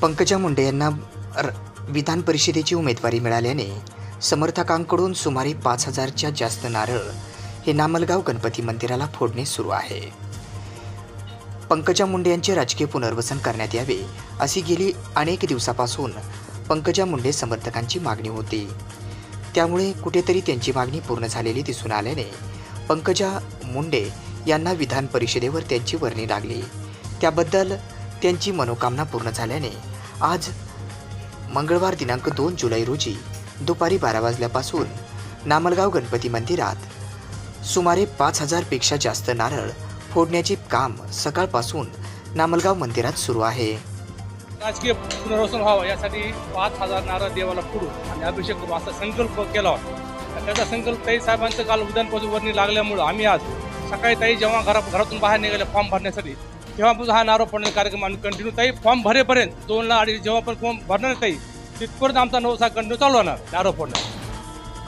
पंकजा मुंडे यांना र- विधान परिषदेची उमेदवारी मिळाल्याने समर्थकांकडून सुमारे पाच हजारच्या जास्त नारळ हे नामलगाव गणपती मंदिराला फोडणे सुरू आहे. पंकजा मुंडे यांचे राजकीय पुनर्वसन करण्यात यावे अशी गेली अनेक दिवसापासून पंकजा मुंडे समर्थकांची मागणी होती. त्यामुळे कुठेतरी त्यांची मागणी पूर्ण झालेली दिसून आल्याने पंकजा मुंडे यांना विधान परिषदेवर त्यांची वर्णी लागली. त्याबद्दल त्यांची मनोकामना पूर्ण झाल्याने आज मंगळवार दिनांक दोन जुलै रोजी दुपारी बारा वाजल्यापासून नामलगाव गणपती मंदिरात सुमारे पाच हजारपेक्षा जास्त नारळ फोडण्याचे काम सकाळपासून नामलगाव मंदिरात सुरू आहे. राजकीय पुनर्वसन व्हावं यासाठी पाच हजार नारळ देवाला फोडू आणि अभिषेक करू असा संकल्प केला होता. त्याचा संकल्प ताई साहेबांचं काल उद्यानपासून वर्णी लागल्यामुळं आम्ही आज सकाळी ताई जेव्हा घरा घरातून बाहेर निघाले फॉर्म भरण्यासाठी तेव्हापासून हा नारो फोडण्याचा कार्यक्रम आम्ही कंटिन्यू ताई फॉर्म भरेपर्यंत दोन ला अडीच जेव्हा पण फॉर्म भरणार नाही ताई तिथपर्यंत आमचा नवसा कंटिन्यू चालू होणार नारो फोडणं.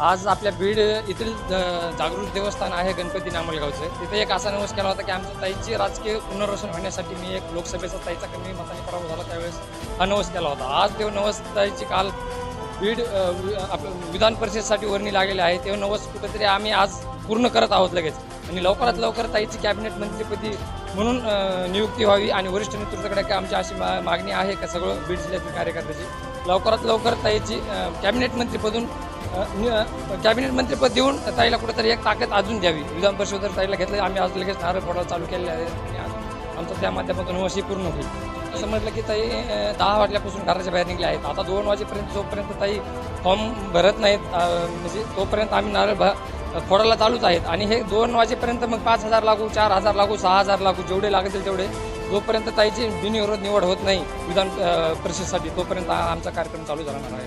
आज आपल्या बीड येथील जागृत देवस्थान आहे गणपती नामलगावचं. तिथे एक असा नवस केला होता की आमच्या ताईचे राजकीय पुनर्वसन होण्यासाठी मी एक लोकसभेचा ताईचा कमी मताने पराभव झाला त्यावेळेस हा नवस केला होता. आज ते नवस ताईची काल बीड अ, विधान परिषदेसाठी वर्णी लागलेले आहे. ते नवस कुठेतरी आम्ही आज पूर्ण करत आहोत लगेच. आणि लवकरात लवकर ताईची कॅबिनेट मंत्रीपदी म्हणून नियुक्ती व्हावी आणि वरिष्ठ नेतृत्वाकडे काय आमची अशी मा- मागणी आहे का सगळं? बीड जिल्ह्यातील कार्यकर्त्याची. लवकरात लवकर ताईची कॅबिनेट मंत्रीपदून कॅबिनेट मंत्रीपद देऊन ताईला कुठेतरी एक ताकद अजून द्यावी. विधान परिषदेवर ताईला घेतलं आम्ही आज लगेच नारळ फोडायला चालू केलेले आहे. आमचं त्या माध्यमातून वर्षी पूर्ण होईल. असं म्हटलं की ताई दहा वाजल्यापासून घराच्या बाहेर निघले आहेत. आता दोन वाजेपर्यंत जोपर्यंत ताई फॉर्म भरत नाहीत म्हणजे तोपर्यंत आम्ही नारळ भ फोडायला चालूच आहेत. आणि हे दोन वाजेपर्यंत मग पाच हजार लागू चार हजार लागू सहा हजार लागू जेवढे लागतील तेवढे. जोपर्यंत ताईची बिनविरोध निवड होत नाही विधान परिषदेसाठी तोपर्यंत आमचा कार्यक्रम चालू राहणार आहे